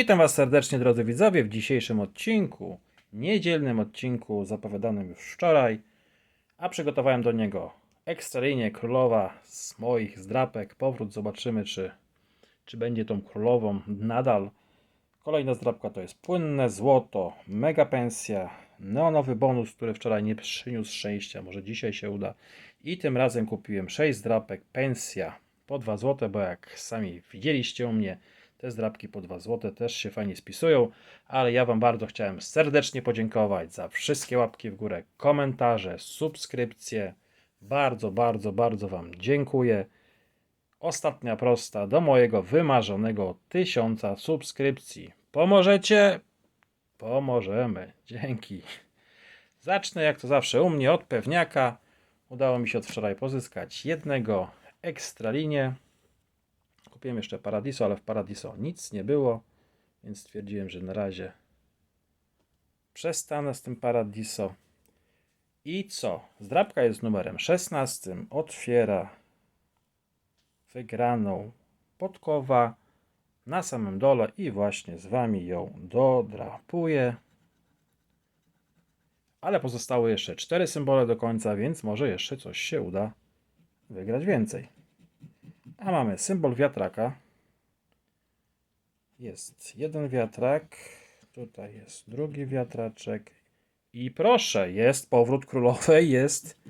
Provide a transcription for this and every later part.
Witam Was serdecznie, drodzy widzowie, w dzisiejszym odcinku, niedzielnym odcinku zapowiadanym już wczoraj, a przygotowałem do niego ekstralinię królowa z moich zdrapek. Powrót, zobaczymy, czy, czy będzie tą królową nadal. Kolejna zdrapka to jest płynne złoto, mega pensja, neonowy bonus, który wczoraj nie przyniósł szczęścia, może dzisiaj się uda. I tym razem kupiłem 6 zdrapek, pensja po 2 zł, bo jak sami widzieliście u mnie, te zdrapki po 2 zł też się fajnie spisują, ale ja Wam bardzo chciałem serdecznie podziękować za wszystkie łapki w górę, komentarze, subskrypcje. Bardzo, bardzo, bardzo Wam dziękuję. Ostatnia prosta do mojego wymarzonego tysiąca subskrypcji. Pomożecie? Pomożemy. Dzięki. Zacznę jak to zawsze u mnie od pewniaka. Udało mi się od wczoraj pozyskać jednego ekstralinię. Kupiłem jeszcze Paradiso, ale w Paradiso nic nie było, więc stwierdziłem, że na razie przestanę z tym Paradiso. I co? Zdrabka jest numerem 16. Otwiera wygraną podkowa na samym dole i właśnie z Wami ją dodrapuję. Ale pozostały jeszcze cztery symbole do końca, więc może jeszcze coś się uda wygrać więcej. A mamy symbol wiatraka. Jest jeden wiatrak. Tutaj jest drugi wiatraczek. I proszę, jest powrót królowej, jest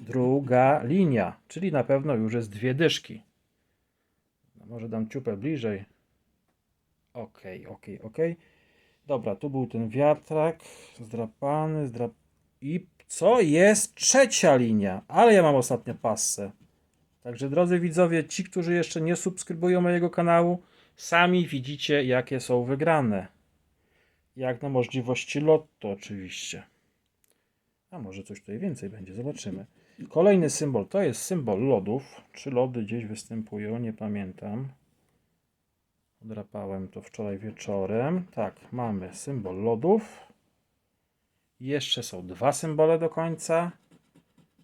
druga linia. Czyli na pewno już jest dwie dyszki. No, może dam ciupę bliżej. Ok, ok, ok. Dobra, tu był ten wiatrak. Zdrapany, zdrap... I co jest trzecia linia? Ale ja mam ostatnio passę. Także drodzy widzowie, ci, którzy jeszcze nie subskrybują mojego kanału, sami widzicie, jakie są wygrane. Jak na możliwości lotto, oczywiście. A może coś tutaj więcej będzie, zobaczymy. Kolejny symbol to jest symbol lodów. Czy lody gdzieś występują? Nie pamiętam. Odrapałem to wczoraj wieczorem. Tak, mamy symbol lodów. Jeszcze są dwa symbole do końca.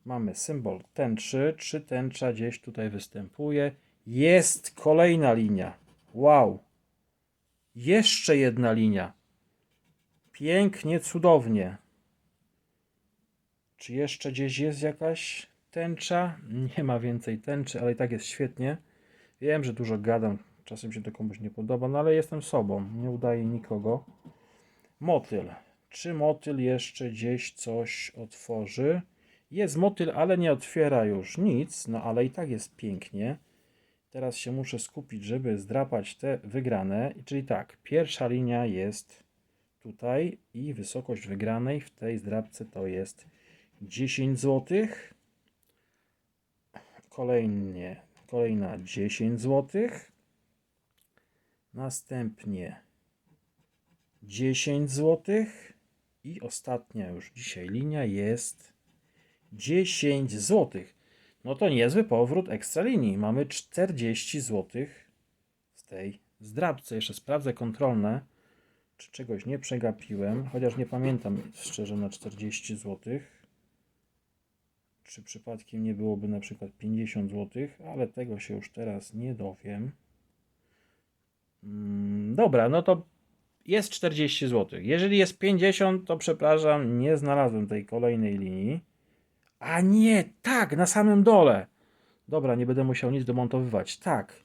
Mamy symbol tęczy. Czy tęcza gdzieś tutaj występuje? Jest kolejna linia. Wow. Jeszcze jedna linia. Pięknie, cudownie. Czy jeszcze gdzieś jest jakaś tęcza? Nie ma więcej tęczy, ale i tak jest świetnie. Wiem, że dużo gadam. Czasem się to komuś nie podoba, no ale jestem sobą. Nie udaje nikogo. Motyl. Czy motyl jeszcze gdzieś coś otworzy? Jest motyl, ale nie otwiera już nic, no ale i tak jest pięknie. Teraz się muszę skupić, żeby zdrapać te wygrane. Czyli tak, pierwsza linia jest tutaj i wysokość wygranej w tej zdrapce to jest 10 zł. Kolejnie, kolejna 10 zł. Następnie 10 zł. I ostatnia już dzisiaj linia jest 10 zł. No to niezły powrót ekstra linii. Mamy 40 zł w tej zdrabce. Jeszcze sprawdzę kontrolne, czy czegoś nie przegapiłem, chociaż nie pamiętam szczerze na 40 zł. Czy przypadkiem nie byłoby na przykład 50 zł, ale tego się już teraz nie dowiem. Mm, Dobra, no to jest 40 zł. Jeżeli jest 50, to przepraszam, nie znalazłem tej kolejnej linii. A nie, tak, na samym dole. Dobra, nie będę musiał nic domontowywać. Tak.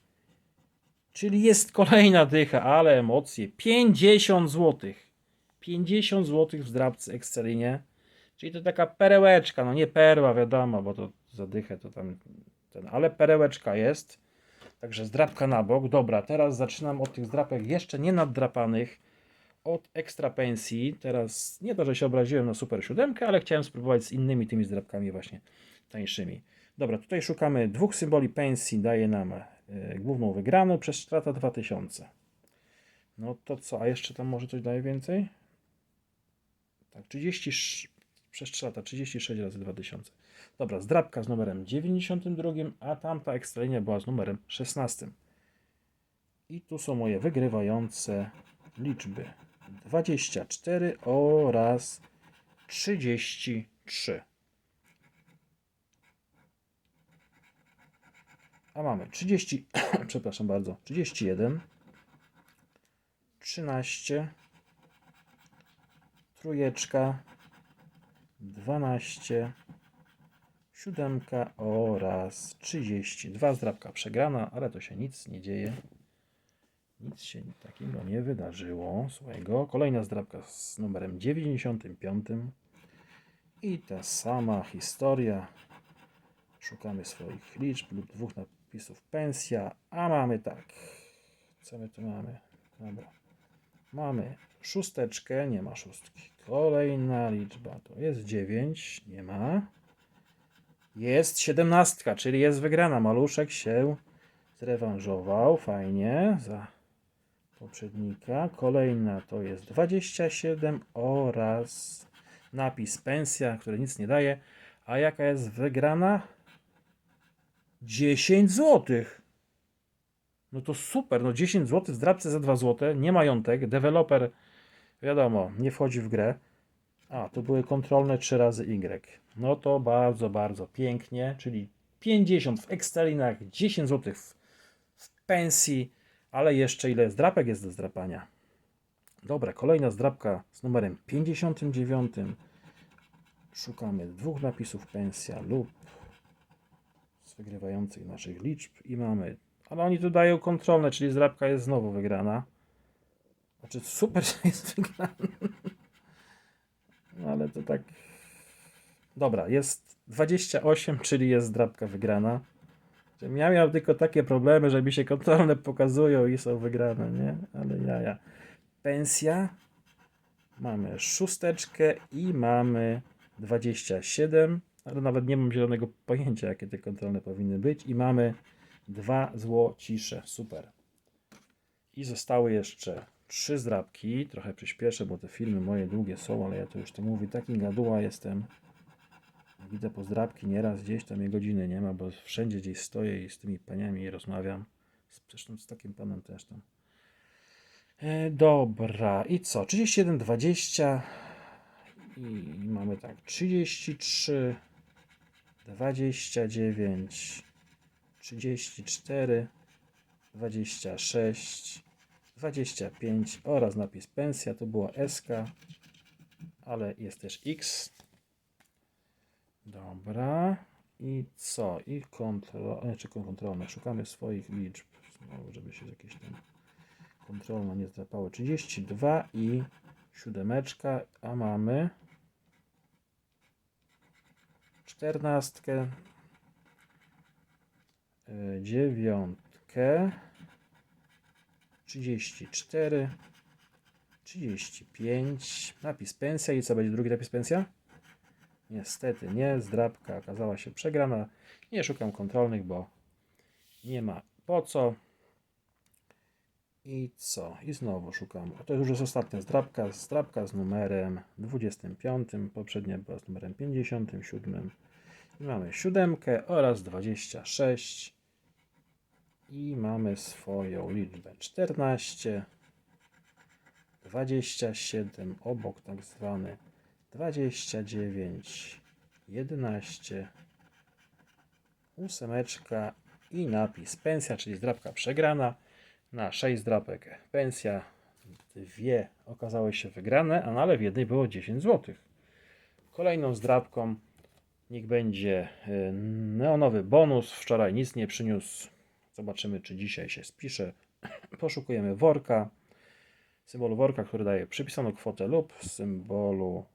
Czyli jest kolejna dycha, ale emocje. 50 zł. 50 zł w zdrabce Excelinie. Czyli to taka perełeczka, no nie perła, wiadomo, bo to za dychę to tam ten, ale perełeczka jest. Także zdrapka na bok. Dobra, teraz zaczynam od tych zdrapek jeszcze nie naddrapanych. Od ekstra pensji. Teraz nie to, że się obraziłem na super siódemkę, ale chciałem spróbować z innymi tymi zdrapkami właśnie tańszymi. Dobra, tutaj szukamy dwóch symboli pensji. Daje nam e, główną wygraną przez strata 2000. No to co, a jeszcze tam może coś daje więcej? Tak, 30 sz- przez 3 lata, 36 razy 2000. Dobra, zdrabka z numerem 92, a tamta ekstralinia była z numerem 16. I tu są moje wygrywające liczby. 24 oraz 33. A mamy 30, przepraszam bardzo, 31, 13, trójeczka, 12, siódemka oraz 32. Zdrabka przegrana, ale to się nic nie dzieje. Nic się takiego nie wydarzyło złego. Kolejna zdrabka z numerem 95. I ta sama historia. Szukamy swoich liczb lub dwóch napisów pensja, a mamy tak. Co my tu mamy? Dobra. Mamy szósteczkę, nie ma szóstki. Kolejna liczba to jest 9, nie ma. Jest siedemnastka, czyli jest wygrana. Maluszek się zrewanżował, fajnie, za poprzednika. Kolejna to jest 27 oraz napis pensja, który nic nie daje. A jaka jest wygrana? 10 złotych. No to super, no 10 zł w zdrabce za 2 zł, nie majątek, deweloper, wiadomo, nie wchodzi w grę. A, to były kontrolne 3 razy Y. No to bardzo, bardzo pięknie, czyli 50 w Excelinach, 10 zł w, w pensji, ale jeszcze ile zdrapek jest do zdrapania. Dobra, kolejna zdrapka z numerem 59. Szukamy dwóch napisów pensja lub z wygrywających naszych liczb i mamy, ale oni tu dają kontrolne, czyli zdrabka jest znowu wygrana. Znaczy super, że jest wygrana. No ale to tak. Dobra, jest 28, czyli jest zdrabka wygrana. Ja miał tylko takie problemy, że mi się kontrolne pokazują i są wygrane, nie? Ale jaja. Pensja. Mamy szósteczkę i mamy 27, ale nawet nie mam zielonego pojęcia, jakie te kontrolne powinny być. I mamy dwa złocisze. Super. I zostały jeszcze trzy zdrabki. Trochę przyspieszę, bo te filmy moje długie są, ale ja to już to mówię. Taki gaduła jestem. Widzę po zdrabki nieraz gdzieś tam jej godziny nie ma, bo wszędzie gdzieś stoję i z tymi paniami rozmawiam. Zresztą z takim panem też tam. E, dobra, i co? 31, 20 i mamy tak 33, 29, 34, 26, 25 oraz napis pensja. To była SK, ale jest też X. Dobra. I co? I kontrola, czy kontrolne. Szukamy swoich liczb. Znowu, żeby się jakieś tam kontrolne nie zdrapały. 32 i siódemeczka, a mamy czternastkę, y, dziewiątkę, 34, 35, napis pensja i co będzie drugi napis pensja? Niestety nie, zdrabka okazała się przegrana. Nie szukam kontrolnych, bo nie ma po co. I co? I znowu szukam. To już jest ostatnia zdrabka. Zdrabka z numerem 25. Poprzednia była z numerem 57. I mamy siódemkę oraz 26. I mamy swoją liczbę 14. 27 obok tak zwany 29 11 ósemeczka i napis pensja, czyli zdrabka przegrana na 6 zdrapek pensja dwie okazały się wygrane, a ale w jednej było 10 zł. Kolejną zdrabką niech będzie y, neonowy bonus. Wczoraj nic nie przyniósł. Zobaczymy, czy dzisiaj się spisze. Poszukujemy worka. Symbolu worka, który daje przypisaną kwotę lub symbolu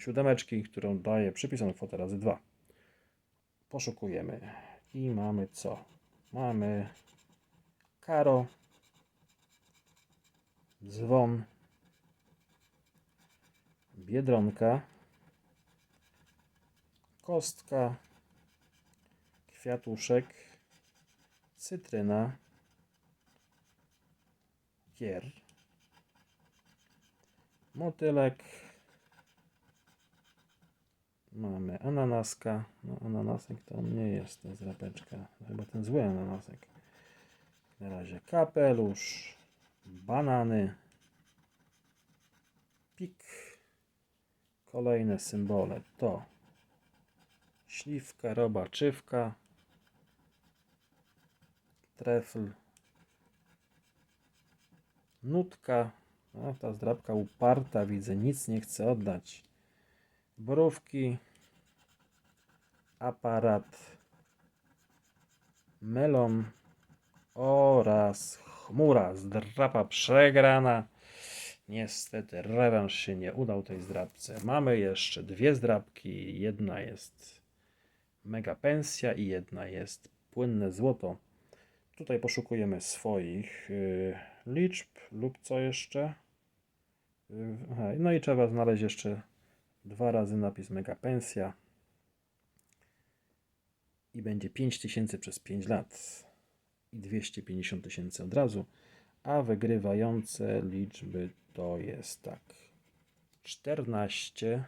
siódemeczki, którą daje przypisaną kwotę razy 2. Poszukujemy. I mamy co? Mamy karo, dzwon, biedronka, kostka, kwiatuszek, cytryna, kier, motylek, mamy ananaska, no ananasek to nie jest ta zrapeczka, chyba ten zły ananasek. Na razie kapelusz, banany, pik. Kolejne symbole to śliwka, robaczywka, trefl, nutka. A ta zdrabka uparta, widzę, nic nie chce oddać. Borówki, aparat, melon oraz chmura. Zdrapa przegrana. Niestety rewanż się nie udał tej zdrabce. Mamy jeszcze dwie zdrabki. Jedna jest mega pensja i jedna jest płynne złoto. Tutaj poszukujemy swoich y, liczb lub co jeszcze. Y, no i trzeba znaleźć jeszcze dwa razy napis mega pensja. I będzie 5000 przez 5 lat i 250 tysięcy od razu. A wygrywające liczby to jest tak. 14,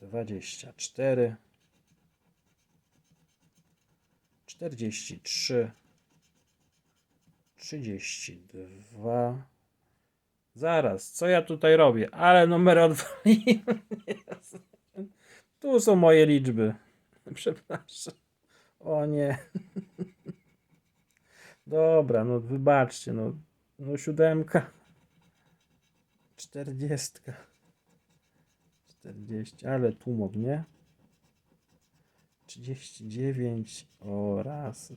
24, 43, 32. Zaraz, co ja tutaj robię? Ale numer odwaliłem. Tu są moje liczby. Przepraszam. O nie. Dobra, no wybaczcie, no, no siódemka. Czterdziestka. Czterdzieści, ale tłumok, nie? 39 oraz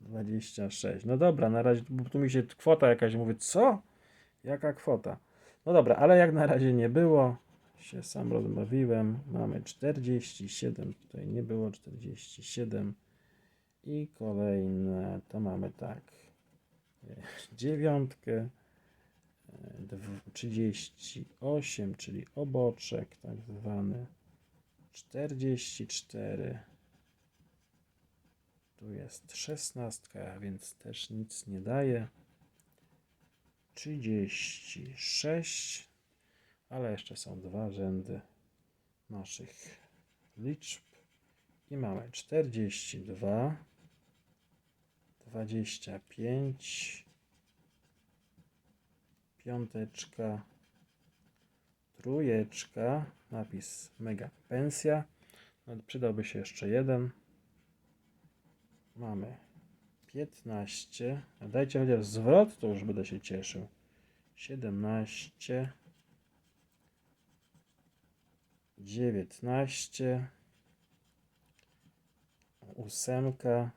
26. No dobra, na razie, bo tu mi się kwota jakaś, mówię, co? Jaka kwota? No dobra, ale jak na razie nie było, się sam rozbawiłem. Mamy 47, tutaj nie było 47. I kolejne to mamy tak. e, Dziewiątkę. e, dw- 38, czyli oboczek tak zwany. 44. Tu jest 16, więc też nic nie daje. 36, ale jeszcze są dwa rzędy naszych liczb. I mamy 42, 25, piąteczka, trójeczka, napis mega pensja. Przydałby się jeszcze jeden. Mamy 15. A dajcie chociaż zwrot, to już będę się cieszył. 17. 19. Ósemka.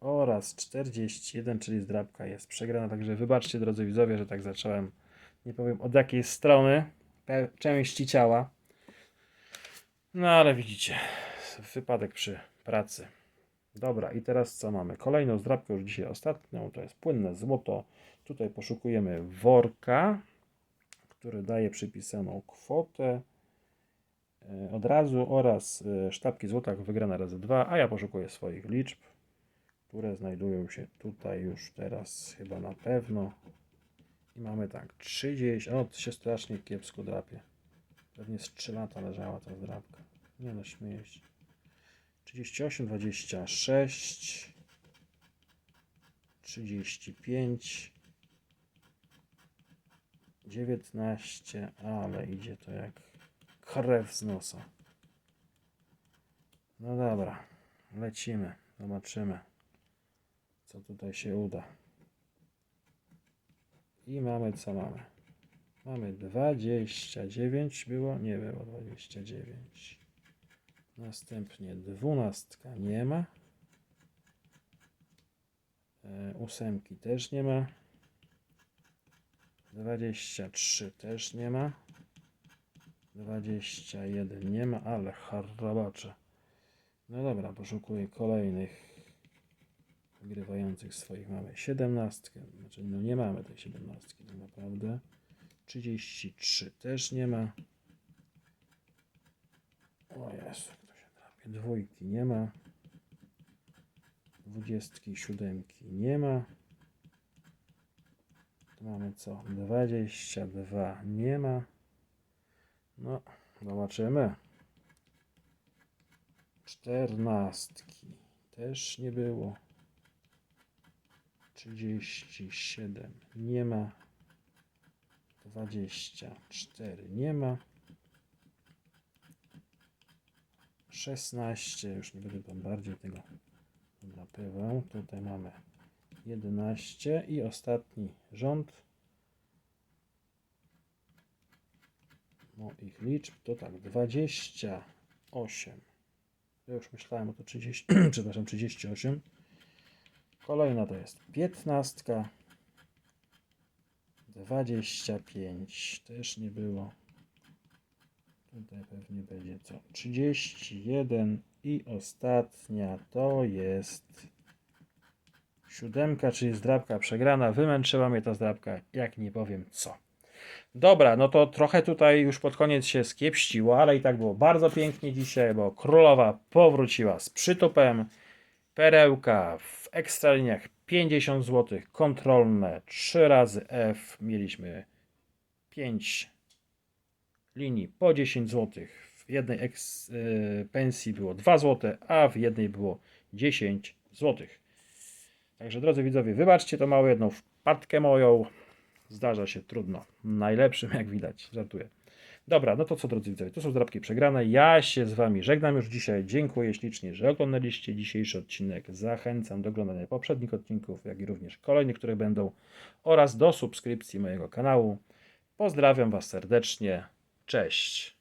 Oraz 41, czyli zdrabka jest przegrana. Także wybaczcie, drodzy widzowie, że tak zacząłem. Nie powiem od jakiej strony części ciała. No ale widzicie, wypadek przy pracy. Dobra, i teraz co mamy? Kolejną zdrabkę, już dzisiaj ostatnią, to jest płynne złoto. Tutaj poszukujemy worka, który daje przypisaną kwotę e, od razu oraz e, sztabki złota wygrana razy dwa, a ja poszukuję swoich liczb, które znajdują się tutaj już teraz chyba na pewno. I mamy tak, 30, o, to się strasznie kiepsko drapie. Pewnie z 3 lata leżała ta zdrabka. Nie no, śmieję się. 38, 26, 35, 19, ale idzie to jak krew z nosa. No dobra, lecimy, zobaczymy, co tutaj się uda. I mamy co mamy. Mamy 29 było? Nie było 29. Następnie dwunastka nie ma. E, ósemki też nie ma. 23 też nie ma. 21 nie ma, ale harabacze. No dobra, poszukuję kolejnych wygrywających swoich. Mamy 17, znaczy no nie mamy tej 17 tak naprawdę. 33 też nie ma. O Jezu. Dwójki nie ma. Dwudziestki, siódemki nie ma. Tu mamy co? 22 nie ma. No, zobaczymy. Czternastki też nie było. 37 nie ma. 24 nie ma. 16, już nie będę tam bardziej tego napywał. Tutaj mamy 11 i ostatni rząd. Moich liczb to tak 28. Ja już myślałem o to 30, przepraszam, 38. Kolejna to jest 15. 25 też nie było. Tutaj pewnie będzie co? 31 i ostatnia to jest siódemka, czyli zdrabka przegrana. Wymęczyła mnie ta zdrabka, jak nie powiem co. Dobra, no to trochę tutaj już pod koniec się skiepściło, ale i tak było bardzo pięknie dzisiaj, bo królowa powróciła z przytupem. Perełka w ekstraliniach 50 zł, kontrolne 3 razy F. Mieliśmy 5 linii po 10 zł. W jednej eks, y, pensji było 2 zł, a w jednej było 10 zł. Także drodzy widzowie, wybaczcie to małą jedną wpadkę moją. Zdarza się trudno. Najlepszym jak widać, żartuję. Dobra, no to co drodzy widzowie, to są zdrabki przegrane. Ja się z Wami żegnam już dzisiaj. Dziękuję ślicznie, że oglądaliście dzisiejszy odcinek. Zachęcam do oglądania poprzednich odcinków, jak i również kolejnych, które będą oraz do subskrypcji mojego kanału. Pozdrawiam Was serdecznie. Cześć.